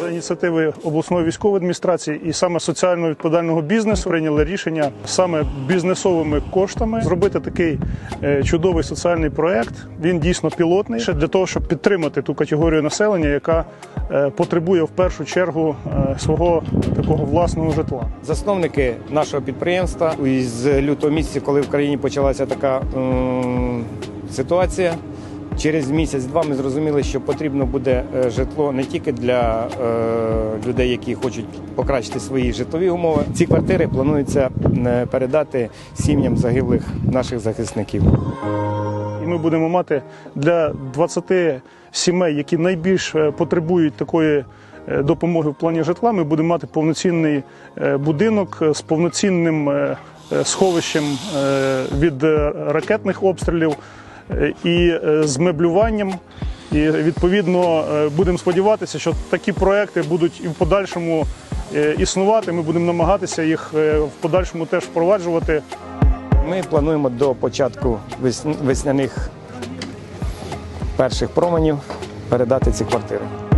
За ініціативи обласної військової адміністрації і саме соціально відповідального бізнесу прийняли рішення саме бізнесовими коштами зробити такий е, чудовий соціальний проект. Він дійсно пілотний ще для того, щоб підтримати ту категорію населення, яка е, потребує в першу чергу е, свого такого власного житла. Засновники нашого підприємства із лютого місяця, коли в країні почалася така ситуація. Через місяць-два ми зрозуміли, що потрібно буде е, житло не тільки для е, людей, які хочуть покращити свої житлові умови. Ці квартири планується е, передати сім'ям загиблих наших захисників. І ми будемо мати для 20 сімей, які найбільш е, потребують такої допомоги в плані житла. Ми будемо мати повноцінний будинок з повноцінним сховищем від ракетних обстрілів і е, з меблюванням. І відповідно е, будемо сподіватися, що такі проекти будуть і в подальшому е, існувати. Ми будемо намагатися їх е, в подальшому теж впроваджувати. Ми плануємо до початку весняних перших променів передати ці квартири.